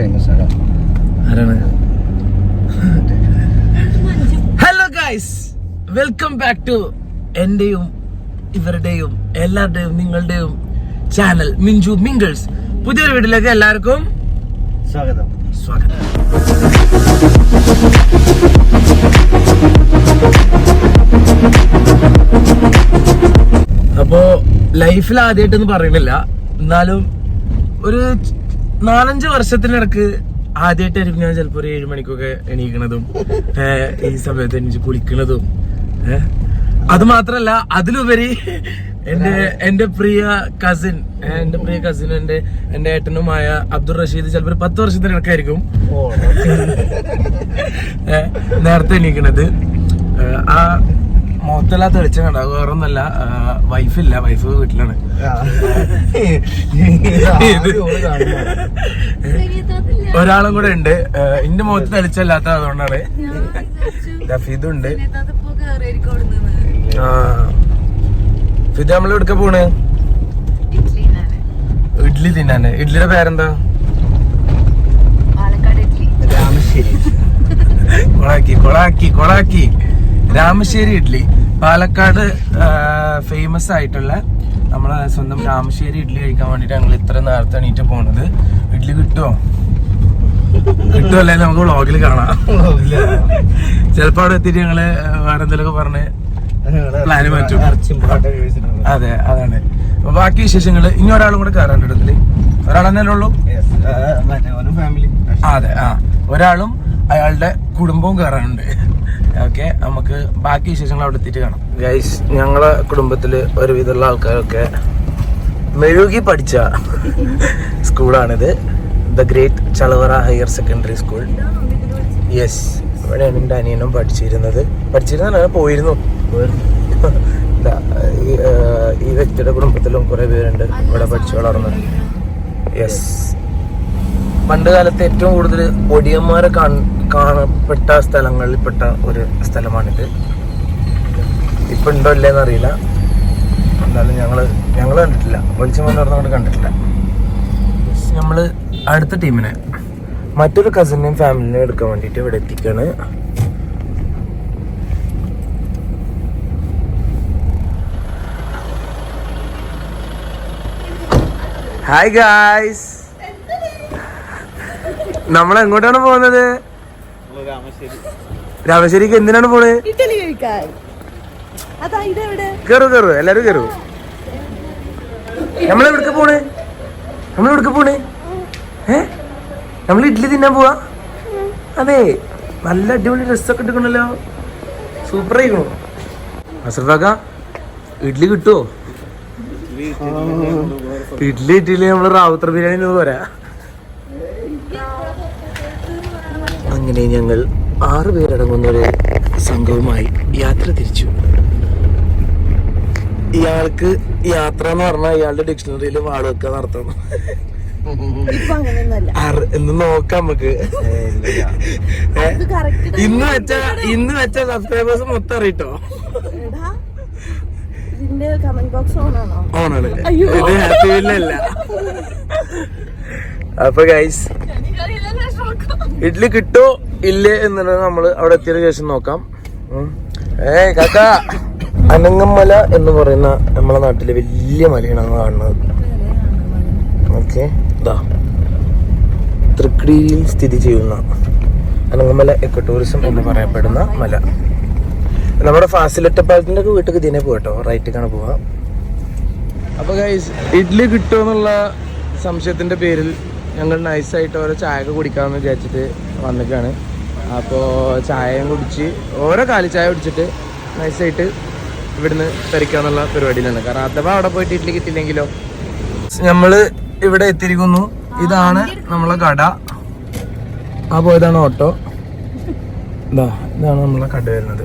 Famous ആണ്? ആരാണ്? Hello guys welcome back to എന്റെയും ഇവരുടെയും എല്ലാവരുടെയും നിങ്ങളുടെയും ചാനൽ മിഞ്ചു മിങ്കിൾസ്. പുതിയൊരു വീട്ടിലേക്ക് എല്ലാവർക്കും സ്വാഗതം. സ്വാഗതം. അപ്പോ ലൈഫിൽ ആദ്യമായിട്ടൊന്നും പറയുന്നില്ല. എന്നാലും ഒരു നാലഞ്ച് വർഷത്തിനിടക്ക് ആദ്യമായിട്ടായിരിക്കും ഞാൻ ചിലപ്പോ ഒരു ഏഴ് മണിക്കൊക്കെ എണീക്കണതും ഈ സമയത്ത് എണീച്ച് കുളിക്കണതും അത് മാത്രല്ല അതിലുപരി എന്റെ എന്റെ പ്രിയ കസിൻ എന്റെ പ്രിയ കസിൻ എന്റെ എന്റെ ഏട്ടനുമായ അബ്ദുൾ റഷീദ് ചിലപ്പോ ഒരു പത്ത് വർഷത്തിനിടക്കായിരിക്കും. നേരത്തെ എണീക്കണത്. ആ മുഖത്തെല്ലാ തെളിച്ചം കണ്ട വേറൊന്നല്ല വൈഫില്ല വൈഫ് വീട്ടിലാണ്. ഒരാളും കൂടെ ഉണ്ട്. എന്റെ മുഖത്ത് തെളിച്ചല്ലാത്ത അതുകൊണ്ടാണ് ഫിദുണ്ട് ആ. ഫിദ് നമ്മൾ എടുക്ക പോണ്? ഇഡ്ലി തിന്നാന്. ഇഡ്ലിയുടെ പേരെന്താ? രാമശ്ശേരി കൊളാക്കി കൊളാക്കി കൊളാക്കി. രാമശ്ശേരി ഇഡ്ലി. പാലക്കാട് ഫേമസ് ആയിട്ടുള്ള നമ്മളെ സ്വന്തം രാമശ്ശേരി ഇഡ്ലി കഴിക്കാൻ വേണ്ടിട്ട് ഞങ്ങൾ ഇത്ര നേരത്തെ എണീറ്റ് പോണത്. ഇഡ്ലി കിട്ടുമോ കിട്ടുമല്ലേ നമുക്ക് വ്ളോഗിൽ കാണാം. ചിലപ്പോ അവിടെ എത്തിയിട്ട് ഞങ്ങൾ വേറെ എന്തെങ്കിലുമൊക്കെ പറഞ്ഞ് പ്ലാന് മാറ്റും. അതെ അതാണ്. ബാക്കി വിശേഷങ്ങൾ ഇനി ഒരാളും കൂടെ കയറാണ്ട് ഇടത്തിൽ തന്നെ ഉള്ളൂ? ഫാമിലി അതെ ആ. ഒരാളും അയാളുടെ കുടുംബവും കയറാനുണ്ട് ഓക്കെ നമുക്ക് ബാക്കി വിശേഷങ്ങൾ അവിടെ എത്തിയിട്ട് കാണാം. ഗൈസ് ഞങ്ങളെ കുടുംബത്തിൽ ഒരുവിധമുള്ള ആൾക്കാരൊക്കെ മെഴുകി പഠിച്ച സ്കൂളാണിത്. The great Chalavara higher secondary school yes ഇവിടെയാണ് എന്റെ അനിയനും പഠിച്ചിരുന്നത്. പഠിച്ചിരുന്ന പോയിരുന്നു. ഈ വ്യക്തിയുടെ കുടുംബത്തിലും കുറേ പേരുണ്ട് ഇവിടെ പഠിച്ചു വളർന്നത്. യെസ് പണ്ട് കാലത്ത് ഏറ്റവും കൂടുതൽ ഒടിയന്മാരെ കാണപ്പെട്ട സ്ഥലങ്ങളിൽപ്പെട്ട ഒരു സ്ഥലമാണിത്. ഇപ്പൊ ഉണ്ടോ ഇല്ലേന്ന് അറിയില്ല. എന്നാലും ഞങ്ങൾ ഞങ്ങൾ കണ്ടിട്ടില്ല. വെളിച്ചം വന്ന് നടന്നുകൊണ്ട് കണ്ടിട്ടില്ല. നമ്മൾ അടുത്ത ടീമിനെ മറ്റൊരു കസിനെയും ഫാമിലിനെയും എടുക്കാൻ വേണ്ടിയിട്ട് ഇവിടെ എത്തിക്കാണ്. ഹായ് ഗായ്സ് നമ്മൾ എങ്ങോട്ടാണ് പോകുന്നത് രാമശ്ശേരി. രാമശ്ശേരിക്ക് എന്തിനാണ് പോണേ? ഇഡലി കഴിക്കാൻ. അതാ ഇതെവിടെ? കേറു കേറു. എല്ലാരും കേറു. നമ്മൾ എവിടേക്ക് പോണേ? നമ്മൾ എവിടേക്ക് പോണേ? ഏ? നമ്മൾ ഇഡ്ഡലി തിന്നാൻ പോവാ? അതെ. നല്ല അടിപൊളി ഡ്രസ്സൊക്കെ ഇട്ടിക്കണല്ലോ സൂപ്പർ ആയിരുന്നു അസർഫാക്ക ഇഡ്ഡലി കിട്ടുമോ ഇഡ്ഡലി ഇഡ്ഡലി നമ്മൾ റാവുത്ര ബിരിയാണി എന്ന് പോരാ. അങ്ങനെ ഞങ്ങൾ ആറ് പേരടങ്ങുന്ന ഒരു സംഘവുമായി യാത്ര തിരിച്ചു. ഇയാൾക്ക് യാത്ര എന്ന് പറഞ്ഞാൽ ഇയാളുടെ ഡിക്ഷണറിയിൽ വാട് വെക്കാൻ നടത്തണം. എന്ന് നോക്കാം നമുക്ക്. ഇന്ന് വെച്ച ഇന്ന് വെച്ച സബ്സ്ക്രൈബേഴ്സ് മൊത്തം അറിയിട്ടോ? ഓണാണ്. ഇത് ഹാപ്പി വില്ലല്ല അപ്പൊ ഗൈസ് ഇഡ്ലി കിട്ടോ ഇല്ലേ എന്നുള്ളത് നമ്മൾ അവിടെ എത്തിയതിനു ശേഷം നോക്കാം. ഏ കാക്ക അനങ്ങമല എന്ന് പറയുന്ന നമ്മളെ നാട്ടിലെ വലിയ മലയാണ് അങ്ങ് കാണുന്നത്. ഓക്കെ ഇതാ തൃക്കടിയിൽ സ്ഥിതി ചെയ്യുന്ന അനങ്ങമല എക്കോ ടൂറിസം എന്ന് പറയപ്പെടുന്ന മല. നമ്മുടെ ഫാസിലിറ്റപ്പാലത്തിന്റെ ഒക്കെ വീട്ടിൽ ഇതിനെ പോകട്ടോ റൈറ്റിക്കാണ് പോവാം. അപ്പോൾ ഗൈസ് ഇഡ്ഡലി കിട്ടുമെന്നുള്ള സംശയത്തിന്റെ പേരിൽ ഞങ്ങൾ നൈസായിട്ട് ഓരോ ചായ ഒക്കെ കുടിക്കാമെന്ന് വിചാരിച്ചിട്ട് വന്നിക്കാണ് അപ്പോൾ ചായയും കുടിച്ച് ഓരോ കാലി ചായ കുടിച്ചിട്ട് നൈസായിട്ട് ഇവിടുന്ന് തിരക്കാന്നുള്ള പരിപാടിയിലാണ്. കാരണം അഥവാ അവിടെ പോയിട്ട് ഇഡ്ഡലി കിട്ടിയില്ലെങ്കിലോ? നമ്മൾ ഇവിടെ എത്തിയിരിക്കുന്നു. ഇതാണ് നമ്മളെ കട. ആ പോയതാണ് ഓട്ടോ. ഇതാ ഇതാണ് നമ്മളെ കട വരുന്നത്.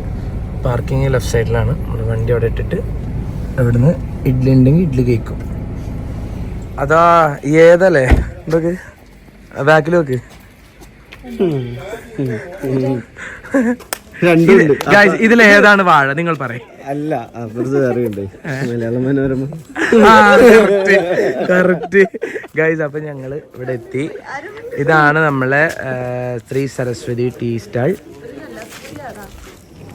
പാർക്കിംഗ് ലെഫ്റ്റ് സൈഡിലാണ് നമ്മൾ വണ്ടി അവിടെ ഇട്ടിട്ട് അവിടുന്ന് ഇഡ്ഡലി ഉണ്ടെങ്കിൽ ഇഡ്ഡലി കഴിക്കും. അതാ ഏതല്ലേ? എന്തൊക്കെ ബാക്കിൽ വെക്ക് രണ്ടുണ്ട്. ഇതിൽ ഏതാണ് വാഴ? നിങ്ങൾ പറയും. അല്ല അപ്പുറത്ത് മലയാളം മനോരമ. കറക്റ്റ് ഗൈസ് അപ്പൊ ഞങ്ങൾ ഇവിടെ എത്തി. ഇതാണ് നമ്മളെ ശ്രീ സരസ്വതി ടീ സ്റ്റാൾ.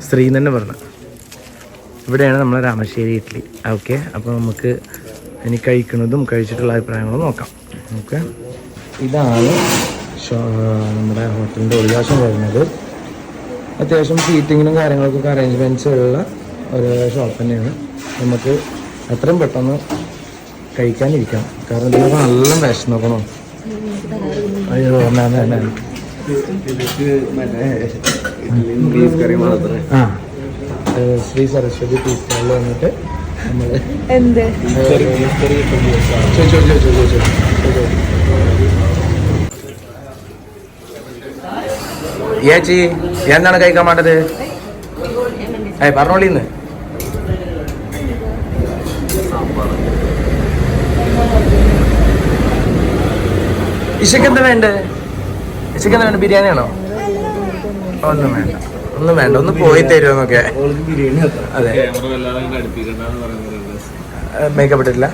ശ്രീ തന്നെ പറഞ്ഞു. ഇവിടെയാണ് നമ്മളെ രാമശ്ശേരി ഇഡ്ഡലി ഓക്കെ അപ്പോൾ നമുക്ക് ഇനി കഴിക്കുന്നതും കഴിച്ചിട്ടുള്ള അഭിപ്രായങ്ങളും നോക്കാം. ഓക്കെ ഇതാണ് നമ്മുടെ ഹോട്ടലിന്റെ ഉൾവാസം വരുന്നത് അത്യാവശ്യം സീറ്റിങ്ങിനും കാര്യങ്ങൾക്കൊക്കെ അറേഞ്ച്മെന്റ്സ് ഉള്ള ഒരു ഷോപ്പ് തന്നെയാണ്. നമുക്ക് എത്രയും പെട്ടെന്ന് കഴിക്കാനിരിക്കാം. കാരണം ഇതിനൊക്കെ നല്ല വിശന്നോക്കണം അയ്യോ ആ ശ്രീ സരസ്വതി പീസ് സ്റ്റാളിൽ വന്നിട്ട് നമ്മൾ എന്ത്? ഏച്ചി എന്താണ് കഴിക്കാൻ വേണ്ടത്? ഏ പറഞ്ഞോളിന്ന് ഇശക്കെന്താ എന്താ വേണ്ടേ? ഇഷയ്ക്ക് എന്താ വേണ്ട? ബിരിയാണിയാണോ ഒന്നും വേണ്ട. ഒന്നും വേണ്ട. ഒന്ന് പോയി തരുമോ എന്നൊക്കെ ബിരിയാണി വെക്കാം അതെ മേക്കപ്പ് ഇട്ടിട്ടില്ല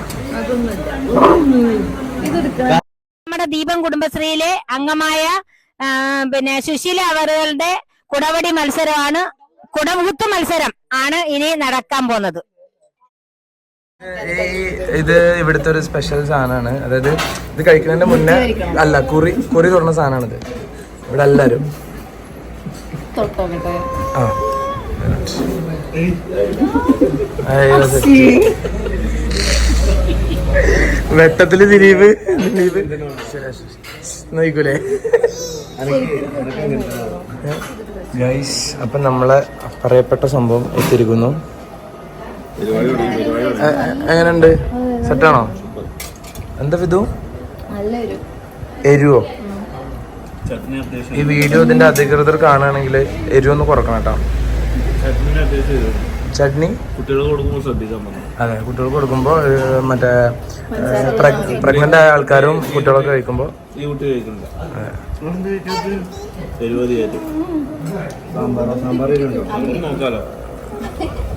നമ്മുടെ ദീപം കുടുംബശ്രീയിലെ അംഗമായ പിന്നെ സുശീല അവറുകളുടെ കുടവടി മത്സരമാണ് കുടമുകുത്ത് മത്സരം ആണ് ഇനി നടക്കാൻ പോകുന്നത്. ഈ ഇത് ഇവിടുത്തെ ഒരു സ്പെഷ്യൽ സാധനമാണ്. അതായത് ഇത് കഴിക്കുന്നതിന്റെ മുന്നേ അല്ല കുറി കുറി തുറന്ന സാധനമാണിത്. ഇവിടെ എല്ലാരും. ആ. വെട്ടത്തിൽ ദിലീപ് ദിലീപ്. നോക്കൂലേ ഗൈസ് അപ്പൊ നമ്മളെ പറയപ്പെട്ട സംഭവം എത്തിയിരിക്കുന്നു. എങ്ങനെയുണ്ട്? സെറ്റാണോ? എന്താ വിധു? എരുവോ? ഈ വീഡിയോ ഇതിന്റെ അധികൃതർ കാണുകയാണെങ്കിൽ എരുവൊന്ന് കുറക്കണം കേട്ടോ. ചട്നി. അതെ കുട്ടികൾക്ക് കൊടുക്കുമ്പോൾ മറ്റേ പ്രഗ്നന്റ് ആയ ആൾക്കാരും കുട്ടികളൊക്കെ കഴിക്കുമ്പോൾ.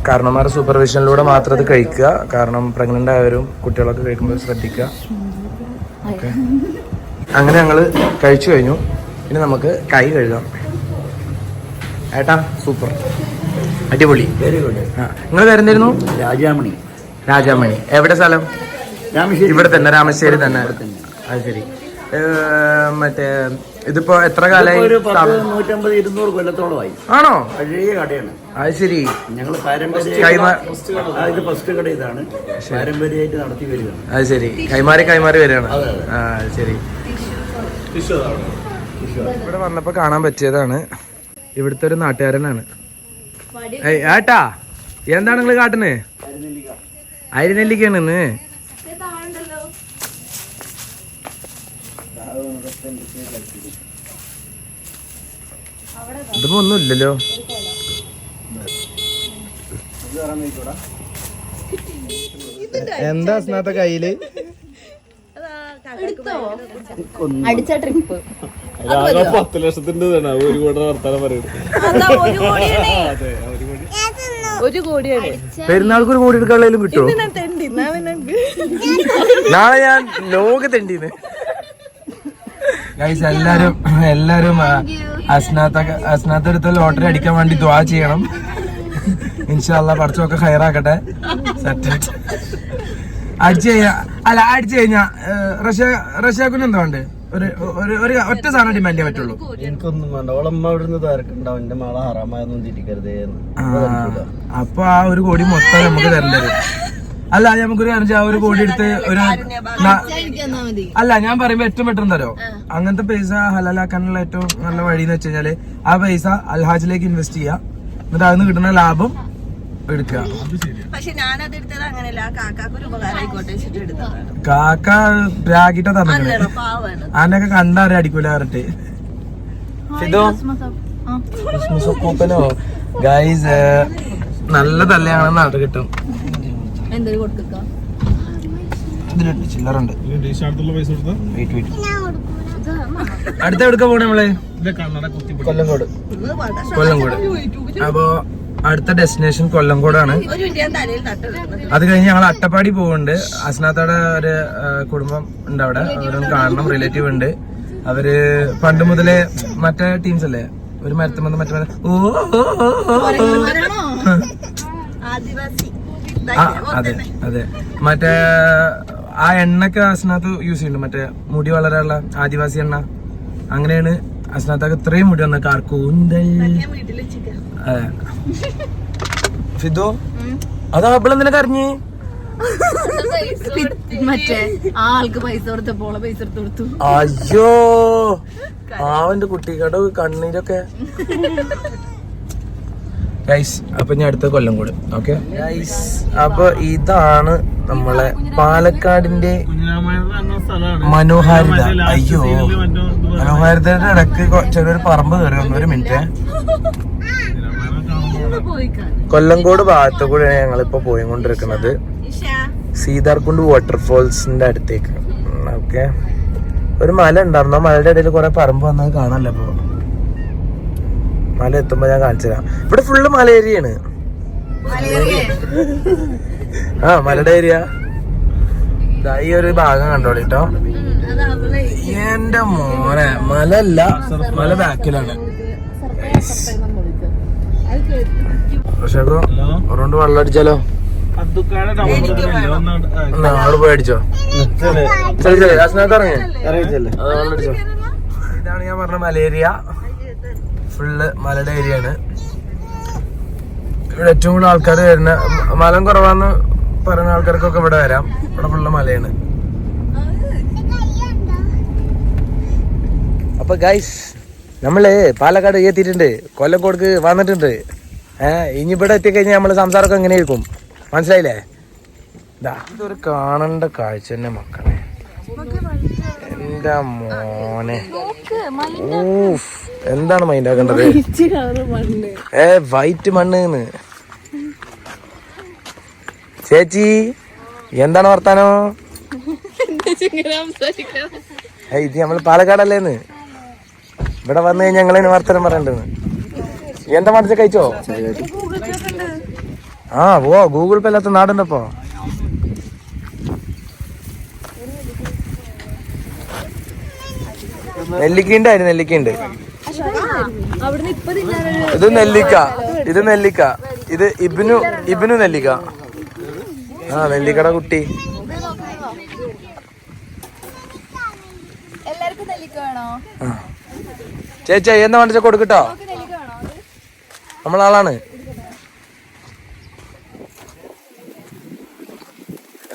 കാരണന്മാരുടെ സൂപ്പർവിഷനിലൂടെ മാത്രം അത് കഴിക്കുക. കാരണം പ്രഗ്നന്റ് ആയവരും കുട്ടികളൊക്കെ കഴിക്കുമ്പോൾ ശ്രദ്ധിക്കുക. ഓക്കെ. അങ്ങനെ ഞങ്ങൾ കഴിച്ചു കഴിഞ്ഞു. ഇനി നമുക്ക് കൈ കഴുകാം. ഏട്ടാ സൂപ്പർ അടിപൊളി. വെരി ഗുഡ് നിങ്ങൾ വരുന്നിരുന്നു രാജാമണി. രാജാമണി. എവിടെ സ്ഥലം? രാമേശ്വരി ഇവിടെ തന്നെ രാമശ്ശേരി തന്നെ. അത് ശരി. മറ്റേ ഇതിപ്പോ എത്ര കാലമായി? നൂറ്റമ്പത് ഇരുന്നൂറ് കൊല്ലത്തോളമായി. ആണോ? പഴയ കടയാണ്. അത് ശരി. ഞങ്ങൾ പാരമ്പര്യ ഫസ്റ്റ് കട ഇതാണ്. പാരമ്പര്യമായിട്ട് നടത്തി വരികയാണ്. അത് ശരി. കൈമാറി കൈമാറി വരികയാണ്. ആ ശരി. ഇവിടെ വന്നപ്പോ കാണാൻ പറ്റിയതാണ്. ഇവിടുത്തെ ഒരു നാട്ടുകാരനാണ്. ഏട്ടാ എന്താണ് നിങ്ങൾ കാട്ടുന്നത് അരിനെല്ലിക്കാണ് ഇന്ന്. ഇതിപ്പോ ഒന്നുമില്ലല്ലോ എന്താ സ്നാത്ത കയ്യിൽ? അടിച്ച ട്രിപ്പ് രാഘവ പത്ത് ലക്ഷത്തിന്റെ ഇതാണ്. ഒരു കോടി വർത്താനം പറയുന്നത് അതാ ഒരു കോടിയാണ്. ഒരു കോടിയാണ്. പെരുന്നാൾക്ക് ഒരു കോടി തെണ്ടി. എന്നാ നാളെ ഞാൻ ലോക തെണ്ടിന്ന്. ഗൈസ് എല്ലാരും എല്ലാരും അസ്നാത്ത അസ്നാത്ത എടുത്ത ലോട്ടറി അടിക്കാൻ വേണ്ടി ദ്വാ ചെയ്യണം. ഇൻഷാല്ല പഠിച്ചൊക്കെ ഹയറാക്കട്ടെ സെറ്റ് അടിച്ചു കഴിഞ്ഞാ അല്ല അടിച്ചു കഴിഞ്ഞാ റഷ്യ റഷ്യാക്കുന്ന എന്താ വേണ്ടേ? ഒരു ഒരു ഒറ്റ സാധനം ഡിമാൻഡ് ചെയ്യാൻ പറ്റുള്ളൂ. എനിക്കൊന്നും വേണ്ട. ഓളമ്മ അവിടുന്ന് തിരക്കുണ്ടാവും എന്റെ മകളെ ഹറാമായൊന്നും തിരിക്കരുത് ആ, അപ്പൊ ആ ഒരു കോടി മൊത്തം നമുക്ക് തരേണ്ടത് അല്ല നമുക്കൊരു കാര്യം ആ ഒരു കോടി എടുത്ത് ഒരു അല്ല ഞാൻ പറയുമ്പോ ഏറ്റവും പെട്ടെന്ന് തരോ? അങ്ങനത്തെ പൈസ ഹലാലാക്കാനുള്ള ഏറ്റവും നല്ല വഴി എന്ന് വെച്ച് കഴിഞ്ഞാൽ ആ പൈസ അൽഹാജിലേക്ക് ഇൻവെസ്റ്റ് ചെയ്യുക എന്നിട്ട് അതിന് കിട്ടുന്ന ലാഭം എടുക്കുക. പക്ഷെ ഞാനത് എടുത്തത് അങ്ങനെയല്ല. ആ കാക്കാക്ക് ഒരു കാക്ക രാഗിട്ട തന്നെ ആനൊക്കെ കണ്ടാരെ അടിക്കൂല പറഞ്ഞിട്ട്. ഇതോ ക്രിസ്മസ് കൂപ്പനോ ഗൈസ് നല്ല തല്ലയാണ് നാട്ടിൽ കിട്ടും. ഇതിലുണ്ട് ചില്ലറുണ്ട്. അടുത്ത പോണേ നമ്മൾ? കൊല്ലംകോട്. കൊല്ലംകോട്. അപ്പോ അടുത്ത ഡെസ്റ്റിനേഷൻ കൊല്ലംകോടാണ്. അത് കഴിഞ്ഞ് ഞങ്ങൾ അട്ടപ്പാടി പോകുന്നുണ്ട് അസ്നാത്തോടെ ഒരു കുടുംബം ഉണ്ട് അവിടെ. അവരും കാണണം. റിലേറ്റീവ് ഉണ്ട്. അവർ പണ്ട് മുതലേ മറ്റേ ടീംസ് അല്ലേ? ഒരു മരത്തുമ്പോ മറ്റേ ഓ, അതെ അതെ. മറ്റേ ആ എണ്ണൊക്കെ അസ്നാത്ത് യൂസ് ചെയ്യുന്നുണ്ട്. മറ്റേ മുടി വളരാനുള്ള ആദിവാസി എണ്ണ. അങ്ങനെയാണ് അസ്നാത്തൊക്കെ ഇത്രയും മുടി വന്ന കാർക്കൂന്തൽ. അതെ ഫിദു അതാ അവളെന്തിനാ കരഞ്ഞ്? മറ്റേ ആൾക്ക് പൈസ കൊടുത്തപ്പോൾ പൈസ എടുത്ത് കൊടുത്തു. അയ്യോ. ആവന്റെ കുട്ടികളുടെ കണ്ണീരൊക്കെ ഗൈസ് അപ്പൊ ഞാൻ അടുത്ത കൊല്ലം കൂടെ. ഓക്കെ ഗൈസ് അപ്പൊ ഇതാണ് നമ്മളെ പാലക്കാടിന്റെ മനോഹാരിത. അയ്യോ മനോഹാരിതയുടെ ഇടയ്ക്ക് ചെറിയൊരു പറമ്പ് കയറി വന്നു. ഒരു മിനിറ്റ് കൊല്ലംകോട് ഭാഗത്തു കൂടെയാണ് ഞങ്ങളിപ്പോ പോയിക്കൊണ്ടിരിക്കുന്നത്. കൊണ്ടിരിക്കുന്നത് സീതാർകുണ്ട് വാട്ടർഫോൾസിന്റെ അടുത്തേക്ക്. ഓക്കെ ഒരു മല ഉണ്ടായിരുന്നു. ആ മലയുടെ ഇടയിൽ കുറെ പറമ്പ് വന്നത് കാണാനല്ലോ ഇപ്പൊ? മല എത്തുമ്പോ ഞാൻ കാണിച്ചു തരാം ഇവിടെ ഫുള്ള് മല ഏരിയയാണ് ആ മലയുടെ ഏരിയ ഈ ഒരു ഭാഗം കണ്ടോളി കേട്ടോ എന്റെ മോനെ മല അല്ല മല ബാക്കിലാണ്. പക്ഷേ ഒരോണ്ട് വെള്ളം അടിച്ചാലോ? അവിടെ പോയി അടിച്ചോ? ഇതാണ് ഞാൻ പറഞ്ഞ മലേരിയ ഫുള്ള് മലയുടെ ഏരിയ ആണ് ഇവിടെ ഏറ്റവും കൂടുതൽ ആൾക്കാർ വരുന്ന മലം കുറവാന്ന് പറയുന്ന ആൾക്കാർക്കൊക്കെ ഇവിടെ വരാം. ഇവിടെ ഫുള്ള് മലയാണ്. അപ്പൊ ഗൈസ് നമ്മൾ പാലക്കാട് എത്തിയിട്ടുണ്ട്. കൊല്ലക്കോടക്ക് വന്നിട്ടുണ്ട്. ഏഹ് ഇനി ഇവിടെ എത്തിക്കഴിഞ്ഞാൽ നമ്മൾ സംസാരമൊക്കെ എങ്ങനെ ഇരിക്കും? മനസ്സിലായില്ലേ? ഇതാ ഇതൊരു കാണണ്ട കാഴ്ച തന്നെ മക്കളെ. എന്റെ മോനെ. ഊഫ് എന്താണ് മൈൻഡ് ആക്കേണ്ടത് ഏ വൈറ്റ് മണ്ണ് ചേച്ചി എന്താണ് വർത്താനോ? ഏ ഇത് നമ്മൾ പാലക്കാടല്ലേന്ന്. ഇവിടെ വന്നു കഴിഞ്ഞാൽ ഞങ്ങളതിന് വർത്തനം പറയണ്ടെന്ന് എന്താ മനസ്സിൽ കഴിച്ചോ? ആ ഓ ഗൂഗിൾ പേ അല്ലാത്ത നാടുണ്ടപ്പോ നെല്ലിക്കയുണ്ട് അതിന് നെല്ലിക്കയുണ്ട്. ഇത് നെല്ലിക്ക. ഇത് നെല്ലിക്ക. ഇത് ഇബിനു ഇബിനു നെല്ലിക്ക. ആ നെല്ലിക്കട കുട്ടി. ചേച്ചി എന്നാ വേണ്ട കൊടുക്കട്ടോ നമ്മളാളാണ്.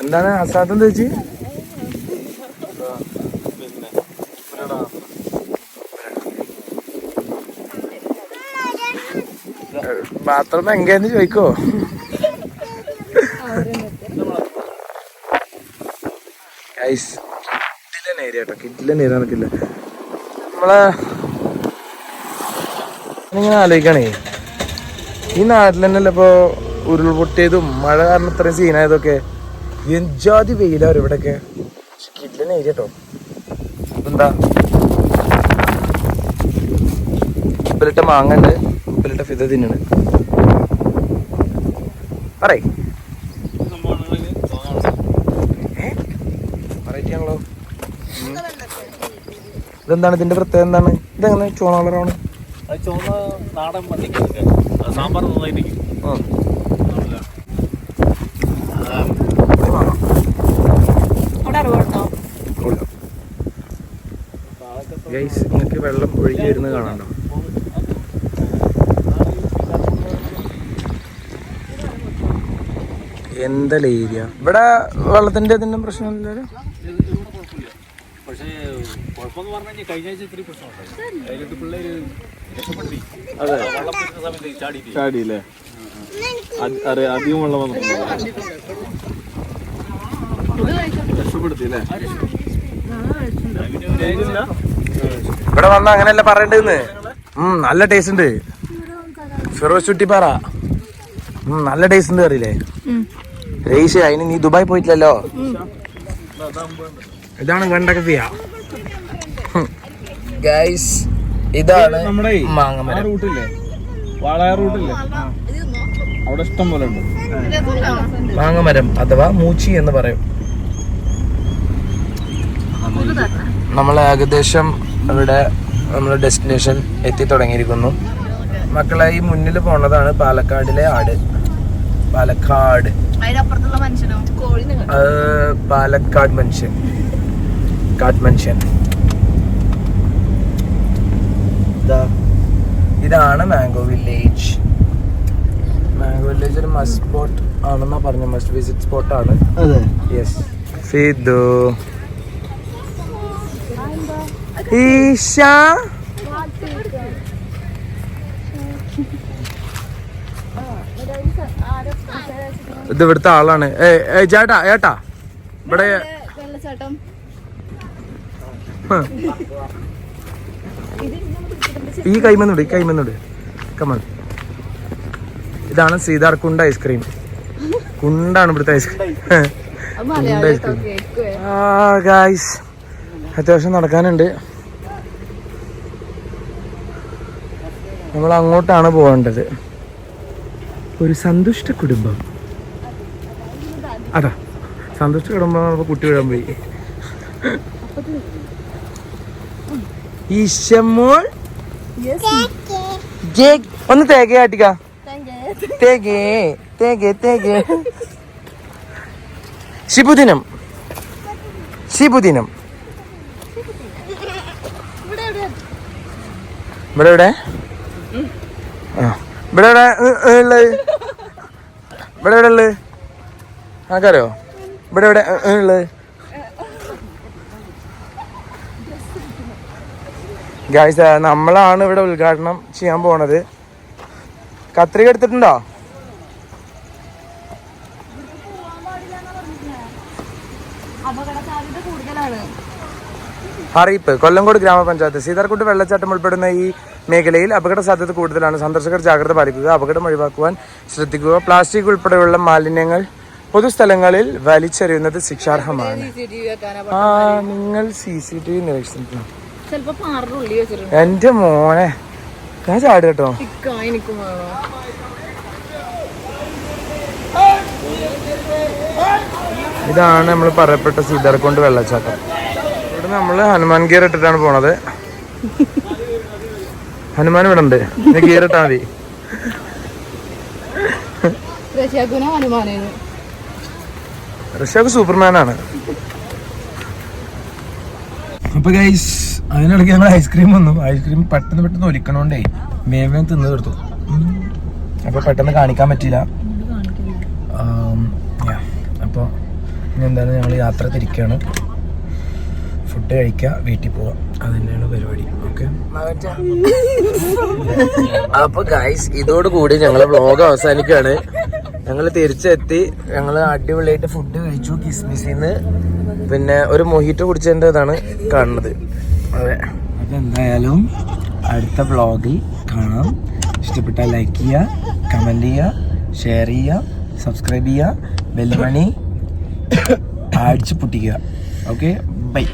എന്താണ് അസാദം ചേച്ചി? ബാത്റൂം എങ്കേന്ന് ചോദിക്കോ? ഐസ് കിറ്റിലൻ ഏരിയ കേട്ടോ. നടക്കില്ല. നമ്മളെ ഇങ്ങനെ ആലോചിക്കണേ. ഈ നാട്ടിൽ തന്നെയല്ലേ ഇപ്പൊ ഉരുൾപൊട്ടിയതും മഴ കാരണം ഇത്രയും സീനായതൊക്കെ? എൻജാതി വെയിലാണ് ഇവിടെയൊക്കെ? കിറ്റിലൻ ഏരിയ കേട്ടോ. എന്താ ഉപ്പിലിട്ട മാങ്ങ ഉണ്ട്. ഉപ്പിലിട്ട ഫിത തിന്നണ് പറയ്. ഇതെന്താണ്? ഇതിന്റെ പ്രത്യേകത എന്താണ്? ഇതെങ്ങനെ ചോണ കളറാണ് ചുവന്ന നാടൻ സാമ്പാർ നന്നായിരിക്കും ഗൈസ് നിങ്ങൾക്ക് വെള്ളം ഒഴുകി വരുന്നത് കാണാണ്ടോ എന്താ ഏരിയ ഇവിടെ വെള്ളത്തിന്റെ ഇതിന്റെ പ്രശ്നമില്ലല്ലോ പക്ഷേ കുഴപ്പമെന്ന് പറഞ്ഞു കഴിഞ്ഞാൽ കഴിഞ്ഞ ആഴ്ച ഇത്തിരി പ്രശ്നമുണ്ടായി അതിലിട്ട് പിള്ളേര് രക്ഷപ്പെടുത്തി അതെ. വെള്ളം സമയത്ത് ചാടിയില്ലേ അറിയാം അധികം വെള്ളം വന്നു. രക്ഷപ്പെടുത്തി അല്ലേ ഇവിടെ വന്ന അങ്ങനെയല്ല പറയണ്ടെന്ന് ഉം നല്ല ടേസ്റ്റ് ഉണ്ട്. ഫിറോസ് ചുട്ടിപ്പാറ. ഉം നല്ല ടേസ്റ്റ് ഉണ്ട് അറിയില്ലേ? രേഷ് അതിന് നീ ദുബായ് പോയിട്ടില്ലല്ലോ? ഇതാണ് വെണ്ടക്ക ഫിയ. ഗൈസ് ഇതാണ് നമ്മുടെ മാങ്ങമരം റൂട്ടില്ലേ? വാളയാർ റൂട്ടില്ലേ? അവിടെ ഇഷ്ടം പോലെ ഉണ്ട്. മാങ്ങമരം അഥവാ മൂച്ചി എന്ന് പറയും. നമ്മൾ ഏകദേശം ഇവിടെ നമ്മൾ ഡെസ്റ്റിനേഷൻ എത്തി തുടങ്ങിയിരിക്കുന്നു. മക്കളായി മുന്നിൽ പോണതാണ് പാലക്കാടിലെ ആട്. പാലക്കാട്. പാലക്കാട് മനുഷ്യൻ. കാട് മനുഷ്യൻ. ഇതാ. ഇതാണ് മാംഗോ വില്ലേജ്. മാംഗോ വില്ലേജ് ഒരു മസ്റ്റ് സ്പോട്ട് ആണെന്നാ പറഞ്ഞു മസ്റ്റ് വിസിറ്റ് സ്പോട്ട് ആണ്. അതെ. യെസ് സിദ്ധു ഈശ. ഇത് ഇവിടുത്തെ ആളാണ്. ഏ ചേട്ടാ ഏട്ടാ. ഇവിടെ ഈ കൈമന്നുണ്ട് ഈ കൈമന്നുണ്ട് കമൺ ഇതാണ് സീതാർ കുണ്ട ഐസ്ക്രീം കുണ്ടാണ് ഇവിടുത്തെ ഐസ്ക്രീം കേൾക്കുവേ ആ ഗായ്സ് അത്യാവശ്യം നടക്കാനുണ്ട്. നമ്മൾ അങ്ങോട്ടാണ് പോകേണ്ടത്. ഒരു സന്തുഷ്ട കുടുംബം. അതാ സന്തുഷ്ട പറഞ്ഞപ്പോ കുട്ടി വിടാൻ പോയി. ഈശമോൾ ഒന്ന് തേക ആട്ടിക്ക. തേകേ തേകേ തേകേ. ശിബുദിനം. ശിബുദിനം. ഇവിടെ ഇവിടെ ഇവിടെ ഇവിടെ ഉള്ളത്? ഇവിടെ എവിടെ ഉള്ളത്? ആൾക്കാരോ ഇവിടെ എവിടെ? ഉള്ളത്? ഗായ്സ് നമ്മളാണ് ഇവിടെ ഉദ്ഘാടനം ചെയ്യാൻ പോണത്. കത്രിക എടുത്തിട്ടുണ്ടോ? അറിയിപ്പ്. കൊല്ലംകോട് ഗ്രാമപഞ്ചായത്ത് സീതാർകുട്ട് വെള്ളച്ചാട്ടം ഉൾപ്പെടുന്ന ഈ മേഖലയിൽ അപകട സാധ്യത കൂടുതലാണ്. സന്ദർശകർ ജാഗ്രത പാലിക്കുക അപകടം ഒഴിവാക്കുവാൻ ശ്രദ്ധിക്കുക. പ്ലാസ്റ്റിക് ഉൾപ്പെടെയുള്ള മാലിന്യങ്ങൾ പൊതുസ്ഥലങ്ങളിൽ വലിച്ചെറിയുന്നത് ശിക്ഷാർഹമാണ്. ആ നിങ്ങൾ സി സി ടി വി വെച്ചിട്ടുണ്ട്. എന്റെ മോനെ ഞാൻ ചാടി കേട്ടോ ഇതാണ് നമ്മൾ പറയപ്പെട്ട സീതാർകുണ്ട് വെള്ളച്ചാട്ടം. ഇവിടെ നമ്മൾ ഹനുമാൻ ഗിയർ ഇട്ടിട്ടാണ് പോണത്. ഹനുമാൻ ഇവിടെ ഉണ്ട്. ഗിയർ ഇട്ടാ മതി. ഹനുമാനേന് ഋഷഭ് സൂപ്പർമാൻ ആണ് അപ്പൊ ഗൈസ് അതിനിടയ്ക്ക് നമ്മൾ ഐസ്ക്രീം വന്നു. ഐസ്ക്രീം പെട്ടെന്ന് പെട്ടെന്ന് ഒലിക്കണോണ്ടേ മേവേ തിന്നു തീർത്തു. അപ്പൊ പെട്ടെന്ന് കാണിക്കാൻ പറ്റില്ല അപ്പോൾ yeah. അപ്പൊ ഇനി എന്താണ് ഞങ്ങൾ യാത്ര തിരിക്കുകയാണ് ഫുഡ് കഴിക്കുക വീട്ടിൽ പോവാം. അത് തന്നെയാണ് പരിപാടി. ഓക്കെ അപ്പൊ ഗൈസ് ഇതോടുകൂടി ഞങ്ങളെ വ്ളോഗ് അവസാനിക്കുകയാണ്. ഞങ്ങൾ തിരിച്ചെത്തി. ഞങ്ങൾ അടിപൊളിയായിട്ട് ഫുഡ് കഴിച്ചു കിസ്മിസിന്ന്. പിന്നെ ഒരു മൊഹിറ്റോ കുടിച്ചതിന്റെ ഇതാണ് കാണുന്നത്. അതെ. അതെന്തായാലും അടുത്ത വ്ളോഗിൽ കാണാം. ഇഷ്ടപ്പെട്ടാൽ ലൈക്ക് ചെയ്യുക കമന്റ് ചെയ്യുക ഷെയർ ചെയ്യുക സബ്സ്ക്രൈബ് ചെയ്യുക ബെൽമണി അടിച്ചു പൊട്ടിക്കുക. Okay bye